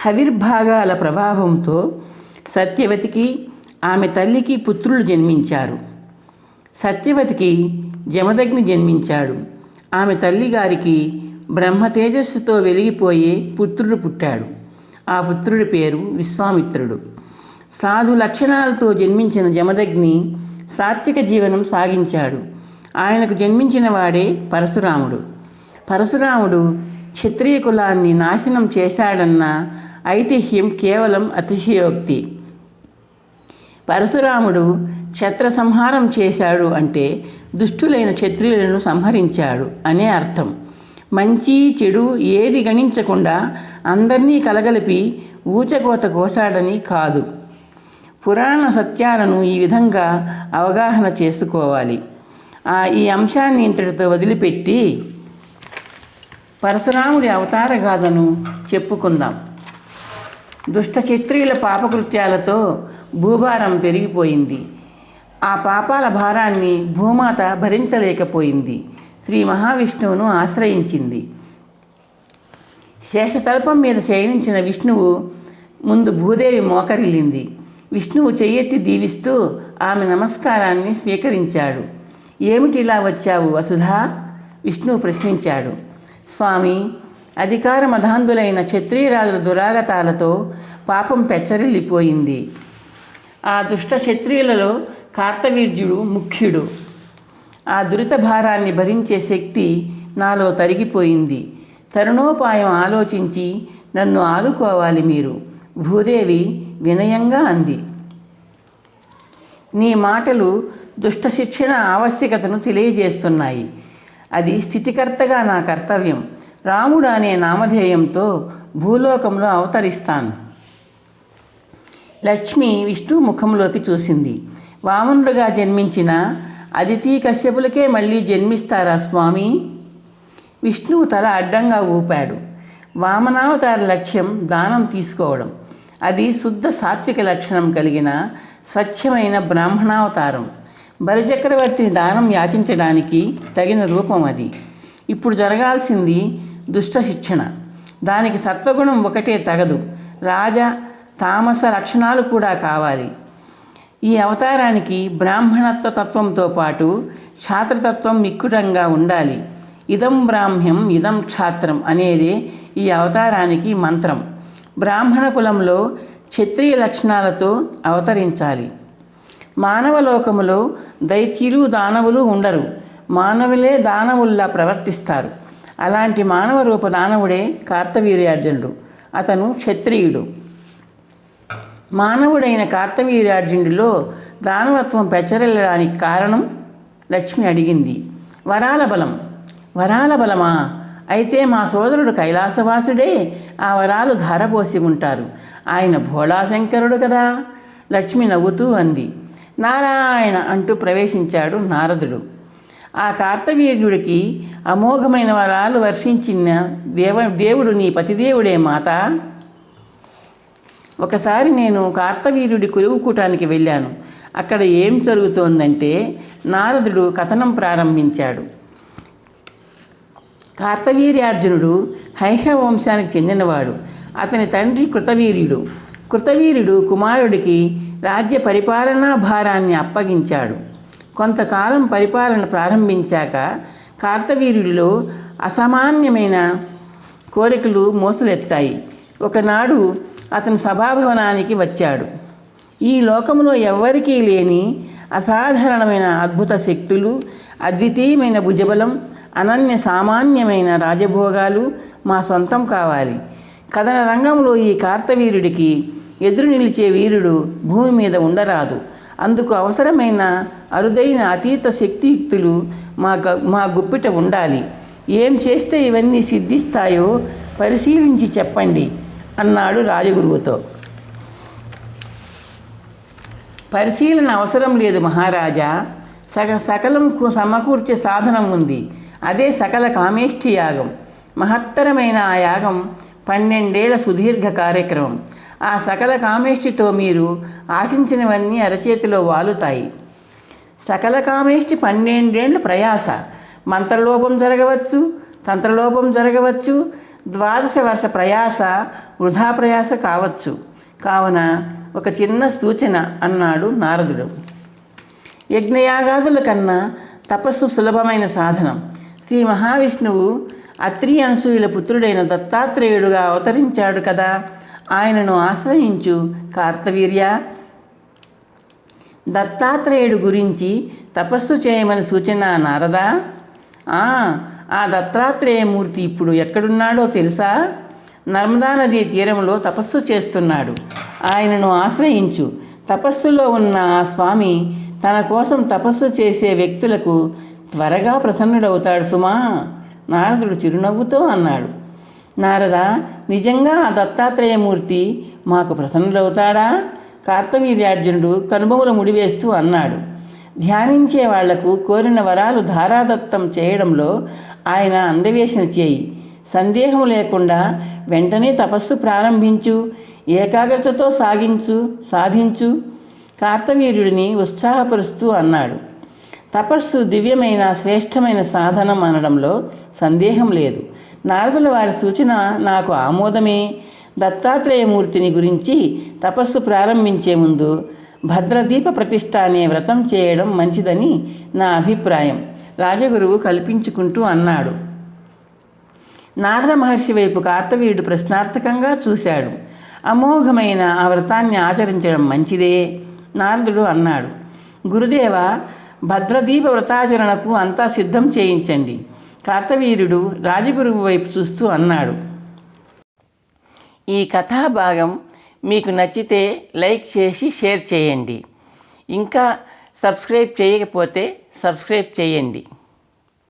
హవిర్భాగాల ప్రభావంతో సత్యవతికి ఆమె తల్లికి పుత్రులు జన్మించారు. సత్యవతికి జమదగ్ని జన్మించాడు. ఆమె తల్లిగారికి బ్రహ్మ తేజస్సుతో వెలిగిపోయే పుత్రుడు పుట్టాడు. ఆ పుత్రుడి పేరు విశ్వామిత్రుడు. సాధు లక్షణాలతో జన్మించిన జమదగ్ని సాత్విక జీవనం సాగించాడు. ఆయనకు జన్మించిన వాడే పరశురాముడు. పరశురాముడు క్షత్రియ కులాన్ని నాశనం చేశాడన్న ఐతిహ్యం కేవలం అతిశయోక్తి. పరశురాముడు క్షత్ర సంహారం చేశాడు అంటే దుష్టులైన క్షత్రియులను సంహరించాడు అనే అర్థం. మంచి చెడు ఏది గణించకుండా అందరినీ కలగలిపి ఊచకోత కోసాడని కాదు. పురాణ సత్యాలను ఈ విధంగా అవగాహన చేసుకోవాలి. ఆ ఈ అంశాన్ని ఇంతటితో వదిలిపెట్టి పరశురాముడి అవతార గాథను చెప్పుకుందాం. దుష్ట పాపకృత్యాలతో భూభారం పెరిగిపోయింది. ఆ పాపాల భారాన్ని భూమాత భరించలేకపోయింది. శ్రీ మహావిష్ణువును ఆశ్రయించింది. శేషతల్పం మీద శయనించిన విష్ణువు ముందు భూదేవి మోకరిల్లింది. విష్ణువు చెయ్యెత్తి దీవిస్తూ ఆమె నమస్కారాన్ని స్వీకరించాడు. ఏమిటిలా వచ్చావు వసుధా? విష్ణువు ప్రశ్నించాడు. స్వామి అధికార మధాంధులైన క్షత్రియరాజుల దురాగతాలతో పాపం పెచ్చరిల్లిపోయింది. ఆ దుష్ట క్షత్రియులలో కార్తవీర్యుడు ముఖ్యుడు. ఆ దురిత భారాన్ని భరించే శక్తి నాలో తరిగిపోయింది. తరుణోపాయం ఆలోచించి నన్ను ఆదుకోవాలి మీరు. భూదేవి వినయంగా అంది. నీ మాటలు దుష్ట శిక్షణ ఆవశ్యకతను తెలియజేస్తున్నాయి. అది స్థితికర్తగా నా కర్తవ్యం. రాముడు అనే నామధేయంతో భూలోకంలో అవతరిస్తాను. లక్ష్మి విష్ణు ముఖంలోకి చూసింది. వామనుడుగా జన్మించిన అదితి కశ్యపులకే మళ్ళీ జన్మిస్తారా స్వామి? విష్ణువు తల అడ్డంగా ఊపాడు. వామనావతార లక్ష్యం దానం తీసుకోవడం. అది శుద్ధ సాత్విక లక్షణం కలిగిన స్వచ్ఛమైన బ్రాహ్మణావతారం. బలిచక్రవర్తిని దానం యాచించడానికి తగిన రూపం అది. ఇప్పుడు జరగాల్సింది దుష్ట శిక్షణ దానికి సత్వగుణం ఒకటే తగదు. రాజ తామస లక్షణాలు కూడా కావాలి. ఈ అవతారానికి బ్రాహ్మణత్వ తత్వంతో పాటు క్షాత్రతత్వం మిక్కుటంగా ఉండాలి. ఇదం బ్రాహ్మ్యం ఇదం క్షాత్రం అనేదే ఈ అవతారానికి మంత్రం. బ్రాహ్మణ కులంలో క్షత్రియ లక్షణాలతో అవతరించాలి. మానవ లోకములో దైత్యులు దానవులు ఉండరు. మానవులే దానవుల్లా ప్రవర్తిస్తారు. అలాంటి మానవ రూప దానవుడే కార్తవీర్యార్జునుడు. అతను క్షత్రియుడు. మానవుడైన కార్తవీర్యార్జునుడిలో దానవత్వం పెచ్చరిల్లడానికి కారణం లక్ష్మి అడిగింది. వరాల బలం. వరాల బలమా? అయితే మా సోదరుడు కైలాసవాసుడే ఆ వరాలు ధారపోసి ఉంటారు. ఆయన భోళాశంకరుడు కదా? లక్ష్మి నవ్వుతూ అంది. నారాయణ అంటూ ప్రవేశించాడు నారదుడు. ఆ కార్తవీర్యుడికి అమోఘమైన వరాలు వర్షించిన దేవ దేవుడు నీ పతిదేవుడే మాత. ఒకసారి నేను కార్తవీర్యుడి కురువుకూటానికి వెళ్ళాను. అక్కడ ఏం జరుగుతోందంటే నారదుడు కథనం ప్రారంభించాడు. కార్తవీర్యార్జునుడు హైహ వంశానికి చెందినవాడు. అతని తండ్రి కృతవీర్యుడు. కృతవీర్యుడు కుమారుడికి రాజ్య పరిపాలనా భారాన్ని అప్పగించాడు. కొంతకాలం పరిపాలన ప్రారంభించాక కార్తవీర్యుడిలో అసామాన్యమైన కోరికలు మోసలెత్తాయి. ఒకనాడు అతను సభాభవనానికి వచ్చాడు. ఈ లోకంలో ఎవ్వరికీ లేని అసాధారణమైన అద్భుత శక్తులు అద్వితీయమైన భుజబలం అనన్య సామాన్యమైన రాజభోగాలు మా సొంతం కావాలి. కథన రంగంలో ఈ కార్తవీరుడికి ఎదురు నిలిచే వీరుడు భూమి మీద ఉండరాదు. అందుకు అవసరమైన అరుదైన అతీత శక్తియుక్తులు మా గ మా గుప్పిట ఉండాలి. ఏం చేస్తే ఇవన్నీ సిద్ధిస్తాయో పరిశీలించి చెప్పండి అన్నాడు రాజగురువుతో. పరిశీలన అవసరం లేదు మహారాజా. సక సకలం కు- సమకూర్చే సాధనం ఉంది. అదే సకల కామేష్ఠి యాగం. మహత్తరమైన ఆ యాగం పన్నెండేళ్ళ సుదీర్ఘ కార్యక్రమం. ఆ సకల కామేష్టితో మీరు ఆశించినవన్నీ అరచేతిలో వాలుతాయి. సకల కామేష్టి పన్నెండేండ్ల ప్రయాస. మంత్రలోపం జరగవచ్చు తంత్రలోపం జరగవచ్చు ద్వాదశ వర్ష ప్రయాస వృధా ప్రయాస కావచ్చు. కావున ఒక చిన్న సూచన అన్నాడు నారదుడు. యజ్ఞయాగాదుల కన్నా తపస్సు సులభమైన సాధనం. శ్రీ మహావిష్ణువు అత్రి అనసూయుల పుత్రుడైన దత్తాత్రేయుడుగా అవతరించాడు కదా. ఆయనను ఆశ్రయించు కార్తవీర్య! దత్తాత్రేయుడు గురించి తపస్సు చేయమని సూచన నారదా! ఆ, ఆ దత్తాత్రేయమూర్తి ఇప్పుడు ఎక్కడున్నాడో తెలుసా? నర్మదా నదీ తీరంలో తపస్సు చేస్తున్నాడు. ఆయనను ఆశ్రయించు. తపస్సులో ఉన్న ఆ స్వామి తన కోసం తపస్సు చేసే వ్యక్తులకు త్వరగా ప్రసన్నుడవుతాడు సుమా! నారదుడు చిరునవ్వుతో అన్నాడు. నారద నిజంగా ఆ దత్తాత్రేయమూర్తి మాకు ప్రసన్నుడవుతాడా? కార్తవీర్యార్జునుడు కనుబొమలు ముడివేస్తూ అన్నాడు. ధ్యానించే వాళ్ళకు కోరిన వరాలు ధారాదత్తం చేయడంలో ఆయన అందవేసిన చేయి. సందేహం లేకుండా వెంటనే తపస్సు ప్రారంభించు ఏకాగ్రతతో సాగించు సాధించు కార్తవీర్యుడిని ఉత్సాహపరుస్తూ అన్నాడు. తపస్సు దివ్యమైన శ్రేష్టమైన సాధనం అనడంలో సందేహం లేదు. నారదుల వారి సూచన నాకు ఆమోదమే. దత్తాత్రేయమూర్తిని గురించి తపస్సు ప్రారంభించే ముందు భద్రదీప ప్రతిష్ట అనే వ్రతం చేయడం మంచిదని నా అభిప్రాయం. రాజగురువు కల్పించుకుంటూ అన్నాడు. నారద మహర్షి వైపు కార్తవీయుడు ప్రశ్నార్థకంగా చూశాడు. అమోఘమైన ఆ వ్రతాన్ని ఆచరించడం మంచిదే నారదుడు అన్నాడు. గురుదేవ భద్రదీప వ్రతాచరణకు అంతా సిద్ధం చేయించండి. కార్తవీర్యుడు రాజగురువు వైపు చూస్తూ అన్నాడు. ఈ కథాభాగం మీకు నచ్చితే లైక్ చేసి షేర్ చేయండి. ఇంకా సబ్స్క్రైబ్ చేయకపోతే సబ్స్క్రైబ్ చేయండి.